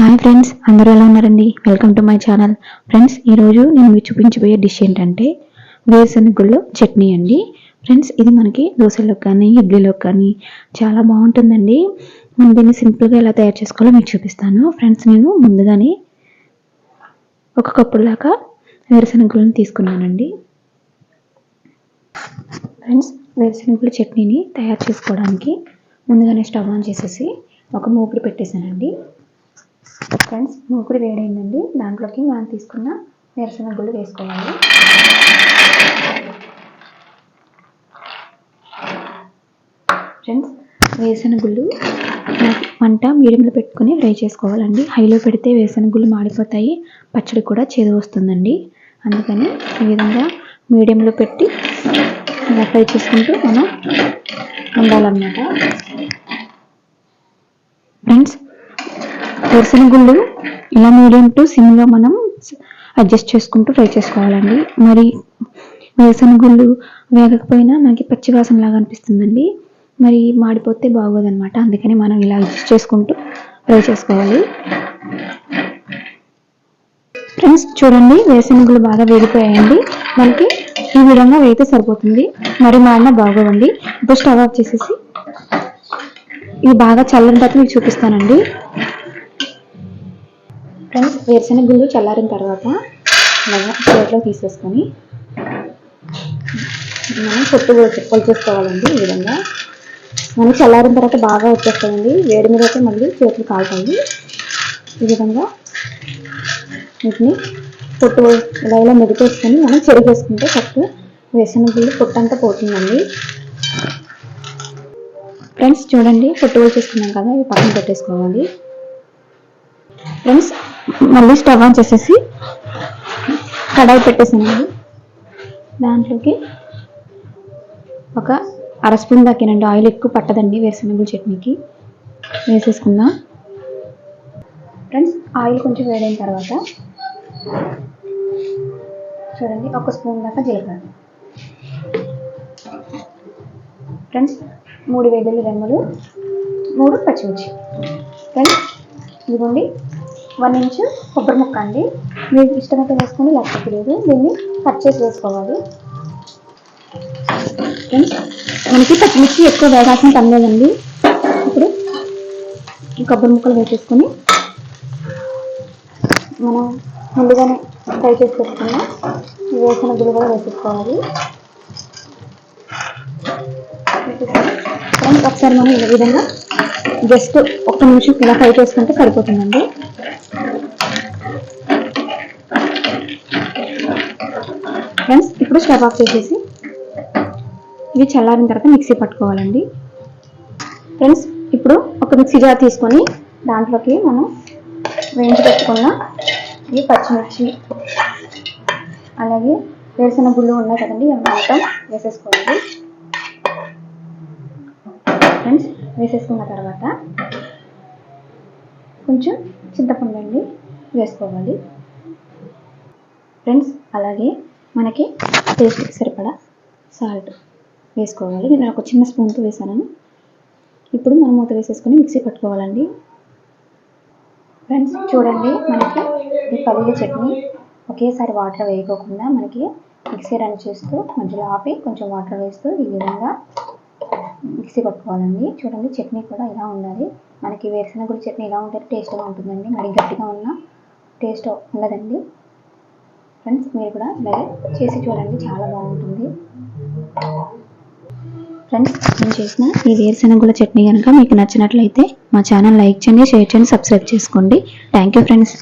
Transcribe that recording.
Hi friends అందరూ ఎలా ఉన్నారండి? Welcome to my channel friends ఈరోజు నేను మీకు చూపించబోయే డిష్ ఏంటంటే వేరుశనగుళ్ళు చట్నీ అండి. ఫ్రెండ్స్ ఇది మనకి దోశలోకి కానీ ఇడ్లీలోకి కానీ చాలా బాగుంటుందండి. మనం దీన్ని సింపుల్గా ఎలా తయారు చేసుకోవాలో మీకు చూపిస్తాను. ఫ్రెండ్స్ నేను ముందుగానే ఒక కప్పుడు దాకా తీసుకున్నానండి. ఫ్రెండ్స్ వేరుశనగుల చట్నీని తయారు చేసుకోవడానికి ముందుగానే స్టవ్ ఆన్ చేసేసి ఒక మూపుడు పెట్టేశానండి. ఫ్రెండ్స్ మూకుడు వేడైందండి. దాంట్లోకి మనం తీసుకున్న వేరుశనగ గుళ్ళు వేసుకోవాలి. ఫ్రెండ్స్ వేరుశనగ గుళ్ళు మంట మీడియంలో పెట్టుకొని ఫ్రై చేసుకోవాలండి. హైలో పెడితే వేరుశనగ గుళ్ళు మాడిపోతాయి. పచ్చడి కూడా చేదు వస్తుందండి. అందుకని ఈ విధంగా మీడియంలో పెట్టి ఇలా ఫ్రై చేసుకుంటూ మనం ఉండాలన్నమాట ఫ్రెండ్స్ వేరుశనగుళ్ళు ఇలా మీడియం టు సిమ్లో మనం అడ్జస్ట్ చేసుకుంటూ ఫ్రై చేసుకోవాలండి. మరి వేరుశనగుళ్ళు వేగకపోయినా మనకి పచ్చివాసన లాగా అనిపిస్తుందండి. మరి మాడిపోతే బాగోదన్నమాట. అందుకని మనం ఇలా అడ్జస్ట్ చేసుకుంటూ ఫ్రై చేసుకోవాలి. ఫ్రెండ్స్ చూడండి వేరుశనగుళ్ళు బాగా వేగిపోయాయండి. మనకి ఈ విధంగా వేగితే సరిపోతుంది. మరి మా బాగోవండి. ఇప్పుడు స్టవ్ ఆఫ్ చేసేసి ఇవి బాగా చల్లని తర్వాత మీకు చూపిస్తానండి. ఫ్రెండ్స్ వేరుశనగ గుళ్ళు చల్లారిన తర్వాత అలాగా ప్లేట్లో తీసేసుకొని మనం పొట్టు పొలిచేసుకోవాలండి ఈ విధంగా. మనం చల్లారిన తర్వాత బాగా వచ్చేస్తాయండి. వేడి మీద అయితే మళ్ళీ చేతులు కాలుతాయి. ఈ విధంగా వీటిని పొట్టు ఇలా ఇలా మెదిపేసుకొని మనం చెరిగేసుకుంటే ఫస్ట్ వేరుశనగ గుళ్ళు పొట్టు అంతా పోతుందండి. ఫ్రెండ్స్ చూడండి పొట్టు చేసుకున్నాం కదా ఇవి పక్కన పెట్టేసుకోవాలి. ఫ్రెండ్స్ మళ్ళీ స్టవ్ ఆన్ చేసేసి కడాయి పెట్టేసానండి దాంట్లోకి ఒక అర స్పూన్ దాకేనండి. ఆయిల్ ఎక్కువ పట్టదండి వేరుశనగల చట్నీకి. వేసేసుకుందాం. ఫ్రెండ్స్ ఆయిల్ కొంచెం వేడైన తర్వాత చూడండి ఒక స్పూన్ దాకా జీలకర్ర. ఫ్రెండ్స్ మూడు వెల్లుల్లి రెమ్మలు మూడు పచ్చిమిర్చి. ఫ్రెండ్స్ ఇదిగోండి వన్ ఇంచ్ కొబ్బరి ముక్క అండి. మీకు ఇష్టమైతే వేసుకొని లేకపోతే లేదు. దీన్ని కట్ చేసి వేసుకోవాలి. మనకి పచ్చిమిర్చి ఎక్కువ వేగాల్సిన పని లేదండి. ఇప్పుడు కొబ్బరి ముక్కలు వేసేసుకొని మనం ముందుగానే ఫ్రై చేసి పెట్టుకున్న వేసిన గుళ్ళు కూడా వేసేసుకోవాలి ఒకసారి మనం ఈ విధంగా జస్ట్ ఒక్క నిమిషం ఇలా ఫ్రై చేసుకుంటే సరిపోతుందండి. ఫ్రెండ్స్ ఇప్పుడు స్టవ్ ఆఫ్ చేసేసి ఇవి చల్లారిన తర్వాత మిక్సీ పట్టుకోవాలండి. ఫ్రెండ్స్ ఇప్పుడు ఒక మిక్సీ జార్ తీసుకొని దాంట్లోకి మనం వేయించి పెట్టుకున్న ఈ పచ్చిమిర్చి అలాగే వేసిన గుళ్ళు ఉన్నాయి కదండి అవి మొత్తం వేసేసుకోవాలి. ఫ్రెండ్స్ వేసేసుకున్న తర్వాత కొంచెం చింతపండు అండి వేసుకోవాలి. ఫ్రెండ్స్ అలాగే మనకి టేస్ట్కి సరిపడా సాల్ట్ వేసుకోవాలి. నేను ఒక చిన్న స్పూన్తో వేసాను ఇప్పుడు మనం మూత వేసేసుకొని మిక్సీ పట్టుకోవాలండి. ఫ్రెండ్స్ చూడండి మనకి ఈ పల్లీల చట్నీ ఒకేసారి వాటర్ వేయకోకుండా మనకి మిక్సీ రన్ చేస్తూ మధ్యలో ఆపి కొంచెం వాటర్ వేస్తూ ఈ విధంగా మిక్సీ పట్టుకోవాలండి. చూడండి చట్నీ కూడా ఇలా ఉండాలి. మనకి వేరుశనగ చట్నీ ఇలా ఉంటే టేస్ట్గా ఉంటుందండి. మరి గట్టిగా ఉన్న టేస్ట్ ఉండదండి. ఫ్రెండ్స్ మీరు కూడా ఇలాగే చేసి చూడండి. చాలా బాగుంటుంది. ఫ్రెండ్స్ నేను చేసిన ఈ వేరుశనగుల చట్నీ కనుక మీకు నచ్చినట్లయితే మా ఛానల్ లైక్ చేయండి షేర్ చేయండి సబ్స్క్రైబ్ చేసుకోండి. Thank you friends